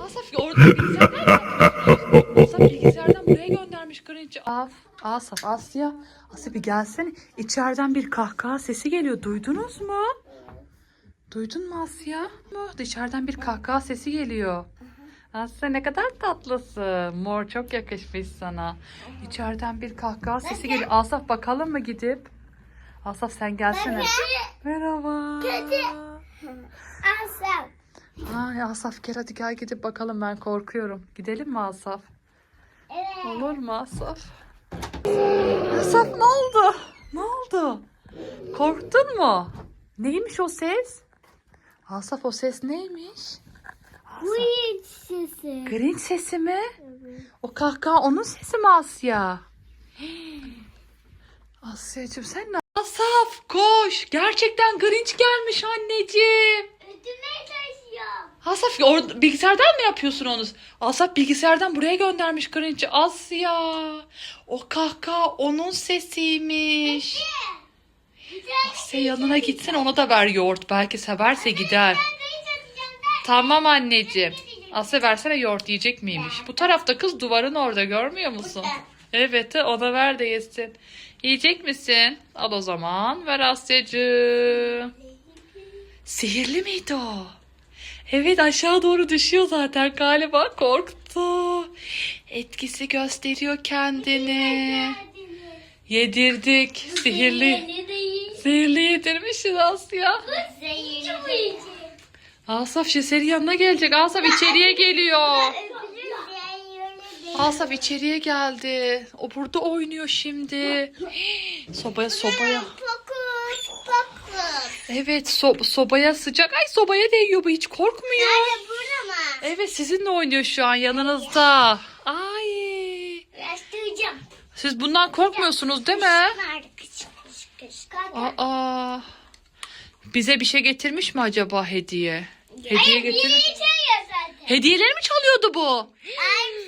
Asaf orada bilgisayardan? Asaf bilgisayardan buraya göndermiş Grinch'i. Af, Asaf, Asya. Asya bir gelsene. İçeriden bir kahkaha sesi geliyor. Duydunuz mu? Duydun mu Asya? Dışarıdan bir kahkaha sesi geliyor. Asya ne kadar tatlısın. Mor çok yakışmış sana. İçeriden bir kahkaha sesi geliyor. Asaf bakalım mı gidip? Asaf sen gelsene. Merhaba. Asaf. Ay Asaf gel hadi gel gidip bakalım ben korkuyorum. Gidelim mi Asaf? Evet. Olur mu Asaf? Asaf ne oldu? Ne oldu? Korktun mu? Neymiş o ses? Asaf o ses neymiş? Hiç sesi. Grinch sesi mi? O kahkaha onun sesi mi Asya? Asya'cığım sen ne? Asaf koş. Gerçekten Grinch gelmiş anneciğim. Ödümeye taşıyor. Asaf orada bilgisayardan mı yapıyorsun onu? Asaf bilgisayardan buraya göndermiş Grinch'i. Asya. O kahkaha onun sesiymiş. Asya yanına gitsin ona da ver yoğurt. Belki severse gider. Tamam anneciğim. Asya versene yoğurt yiyecek miymiş? Bu tarafta kız duvarın orada görmüyor musun? Evet ona ver de yesin. Yiyecek misin? Al o zaman. Ver Asya'cığım. Sihirli miydi o? Evet aşağı doğru düşüyor zaten galiba korktu. Etkisi gösteriyor kendini. Yedirdik. Sihirli. Sihirli yedirmişiz Asya. Zehirli. Asaf Şeser'in yanına gelecek. Asaf içeriye geliyor. Asaf içeriye geldi. O burada oynuyor şimdi. Sobaya sobaya. Fokus fokus. Evet so- sobaya sıcak. Ay sobaya değiyor bu hiç korkmuyor. Nerede burada mı? Evet sizinle oynuyor şu an yanınızda. Ay. Rastlayacağım. Siz bundan korkmuyorsunuz değil mi? Aa. Bize bir şey getirmiş mi acaba hediye? Hediye getirmiş. Hediyeleri mi çalıyordu bu? Hayır.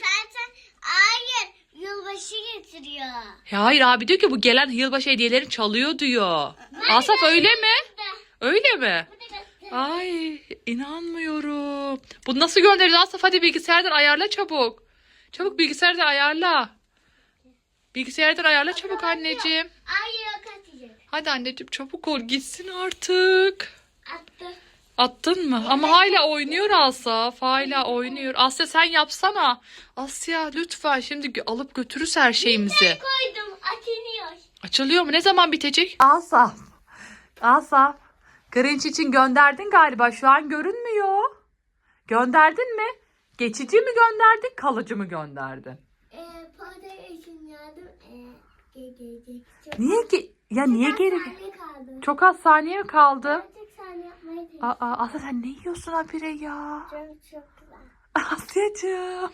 Yılbaşı getiriyor. Ya hayır abi diyor ki bu gelen yılbaşı hediyeleri çalıyor diyor. Asaf öyle mi? Öyle mi? Ay inanmıyorum. Bunu nasıl göndereceğiz Asaf hadi bilgisayardan ayarla çabuk. Çabuk bilgisayardan ayarla. Bilgisayardan ayarla çabuk anneciğim. Hayır. Hadi anneciğim çabuk ol gitsin artık. Attı. Attın mı? Ama hala oynuyor Asaf. Hala oynuyor. Asya sen yapsana. Asya lütfen şimdi alıp götürürüz her şeyimizi. Koydum açılıyor. Açılıyor mu? Ne zaman bitecek? Asaf. Asaf. Grinch için gönderdin galiba. Şu an görünmüyor. Gönderdin mi? Geçici mi gönderdin? Kalıcı mı gönderdin? Ee, için yardım ee, gelecek. Çok Niye ki? Ya niye geri? Çok az saniye kaldı? Artık saniye yapmayı. Aa, Asya sen ne yiyorsun habire ya? Çok çok güzel. Asya'cığım.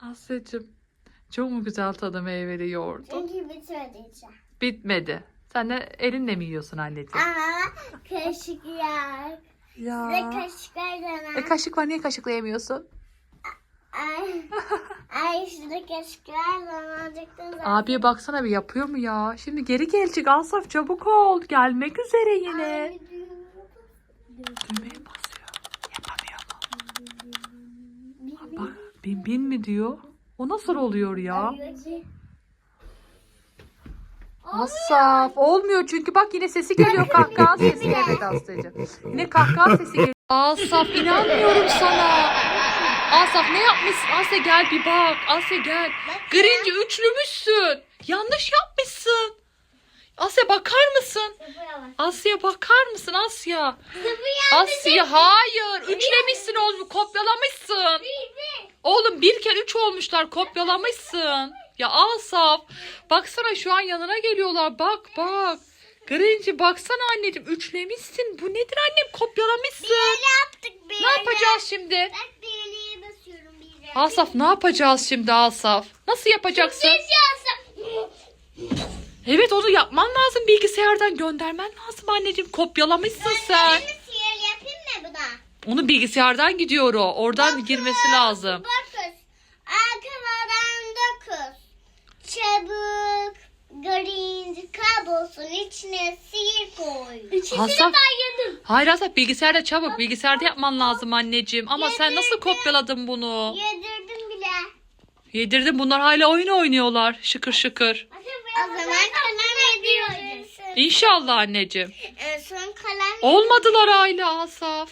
Asya'cığım. Çok mu güzel tadı meyveli yoğurdu? Çünkü bitireceğim. Bitmedi. Sen de elinle mi yiyorsun anneciğim? Ama kaşıklar. Size Ya. kaşıklar E demem. kaşık var niye kaşıkla yemiyorsun? Ay, ay şurada kaşıklar zamancıktan zaten. Abiye baksana bir yapıyor mu ya? Şimdi geri gelecek Asaf çabuk ol. Gelmek üzere yine. Düğmeye basıyor. Yapamıyor mu? Bak bin bin mi diyor? O nasıl oluyor ya? Asaf olmuyor çünkü bak yine sesi geliyor kahkaha sesi evet Asya'cığım. Yine kahkaha sesi geliyor. Asaf inanmıyorum sana. Asaf ne yapmışsın? Asya gel bir bak. Asya gel. Grinci üçlümüşsün. Yanlış yapmışsın. Asya bakar mısın? Asya bakar mısın Asya? Asya hayır. Üçlemişsin oğlum. Kopyalamışsın. Oğlum bir kere üç olmuşlar. Kopyalamışsın. Ya Asaf. Baksana şu an yanına geliyorlar. Bak bak. Grinci baksana anneciğim. Üçlemişsin. Bu nedir annem? Kopyalamışsın. yaptık bir Ne yapacağız şimdi? Bak Asaf ne yapacağız şimdi Asaf? Nasıl yapacaksın? Evet onu yapman lazım. Bilgisayardan göndermen lazım anneciğim. Kopyalamışsın sen. Yeni sihir yapayım mı buna? Onu bilgisayardan gidiyor o. Oradan girmesi lazım. Dokuz. Arkadan dokuz. Çabuk Grinch kablosun içine sihir koy. İçine Asaf- ben yedim. Hayır Asaf bilgisayarda çabuk. Bilgisayarda yapman lazım anneciğim. Ama sen nasıl kopyaladın bunu? Bile. Yedirdin bunlar hala oyun oynuyorlar. Şıkır şıkır. O zaman kalem ediyoruz. İnşallah anneciğim. En son kalem Olmadılar hala Asaf.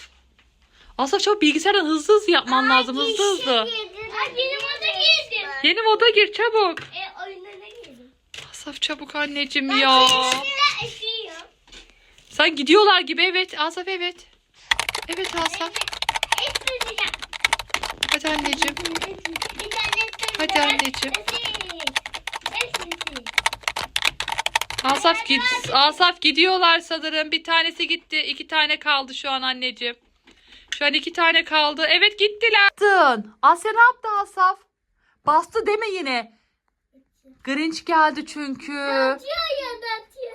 Asaf çabuk bilgisayardan hızlı hızlı yapman lazım. Hızlı hızlı. Ay benim oda girdim. Yeni moda gir çabuk. E oyunlara girdim. Asaf çabuk anneciğim ya. Şimdi esiyor. Sen gidiyorlar gibi evet. Asaf evet. Evet Asaf. Esmeyeceğim. Hadi anneciğim. Bir tane Hadi anneciğim. Asaf git. Asaf gidiyorlar sanırım. Bir tanesi gitti. iki tane kaldı şu an anneciğim. Şu an iki tane kaldı. Evet gittiler. Asya ne yaptı Asaf? Bastı deme yine. Grinch geldi çünkü.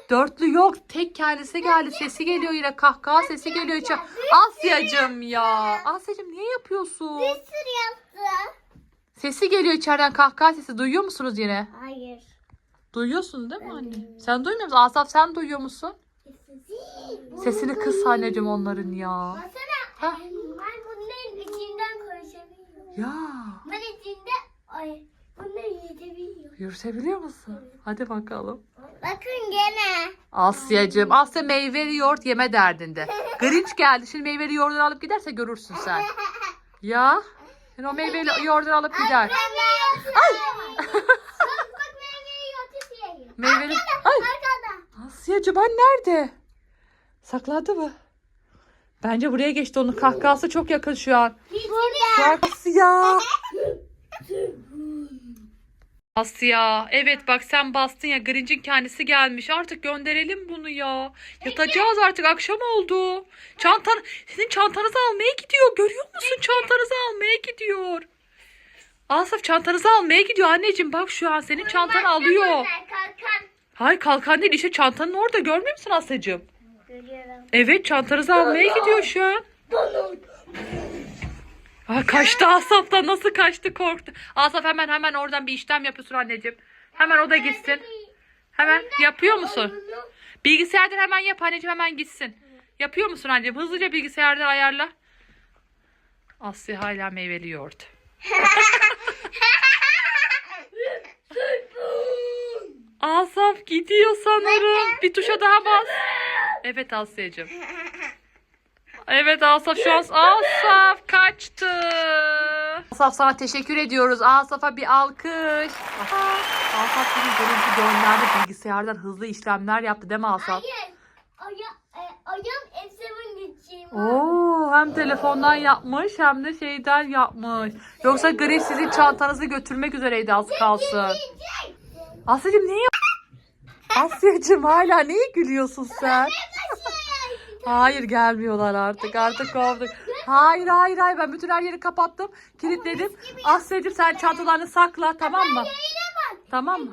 Dörtlü yok. Tek kendisi geldi. Sesi geliyor yine. Kahkaha sesi geliyor. Asyacım ya. Asyacım niye yapıyorsun? Bir sürü yaptı. Sesi geliyor içeriden kahkaha sesi. Duyuyor musunuz yine? Hayır. Duyuyorsun değil mi anne? Sen duymuyor musun? Asaf sen duyuyor musun? Sesini kıs anneciğim onların ya. Baksana. Ha? Ben bunların içinden konuşabiliyorum. Ya. Ben içinde ay bunları yedebiliyorum. Yürütebiliyor musun? Hadi bakalım. Bakın gene. Asyacığım. Asya meyveli yoğurt yeme derdinde. Grinch geldi. Şimdi meyveli yoğurdunu alıp giderse görürsün sen. Ya. Şimdi o meyveli yoğurdunu alıp gider. Ay. Meyveli... Ay. Asyacığım ben nerede? Saklandı mı? Bence buraya geçti. Onun kahkahası çok yakın şu an. Burada. Asya. Asya. Evet bak sen bastın ya. Grinch'in kendisi gelmiş. Artık gönderelim bunu ya. Yatacağız artık. Akşam oldu. Çantan, senin çantanızı almaya gidiyor. Görüyor musun? Çantanızı almaya gidiyor. Asaf çantanızı almaya gidiyor anneciğim. Bak şu an senin çantanı alıyor. Hayır kalkan değil. işte çantanın orada. Görmüyor musun Asya'cığım? Görüyorum. Evet çantanızı almaya gidiyor şu an. Aa, kaçtı Asaf'tan nasıl kaçtı korktu. Asaf hemen hemen oradan bir işlem yapıyorsun anneciğim. Hemen o da gitsin. Hemen yapıyor musun? Bilgisayardan hemen yap anneciğim hemen gitsin. Yapıyor musun anneciğim? Hızlıca bilgisayardan ayarla. Asya hala meyveli yoğurt. Asaf gidiyor sanırım. Bir tuşa daha bas. Evet Asya'cığım. Evet Asaf şu an Asaf kaçtı. Asaf sana teşekkür ediyoruz. Asaf'a bir alkış. Asaf seni görüntü gönderdi. Bilgisayardan hızlı işlemler yaptı değil mi Asaf? Hayır. Aya, e, ayağım Efsem'in geçeyim. Oo, hem telefondan yapmış hem de şeyden yapmış. Yoksa Grinch sizin çantanızı götürmek üzereydi az kalsın. Asya'cığım niye yap- Asya'cığım hala neye gülüyorsun sen? Hayır gelmiyorlar artık. Artık kovduk. Hayır hayır hayır ben bütün her yeri kapattım. Kilitledim. Asya'cığım sen çantalarını sakla tamam mı? Tamam mı?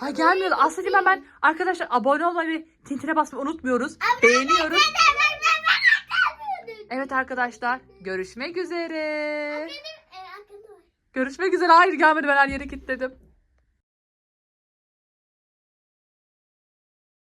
Hayır gelmiyor. Asya'cığım hemen arkadaşlar abone olmayı ve tintine basmayı unutmuyoruz. Beğeniyoruz. Evet arkadaşlar görüşmek üzere. E. Görüşmek üzere. Hayır gelmedi ben her yeri kilitledim.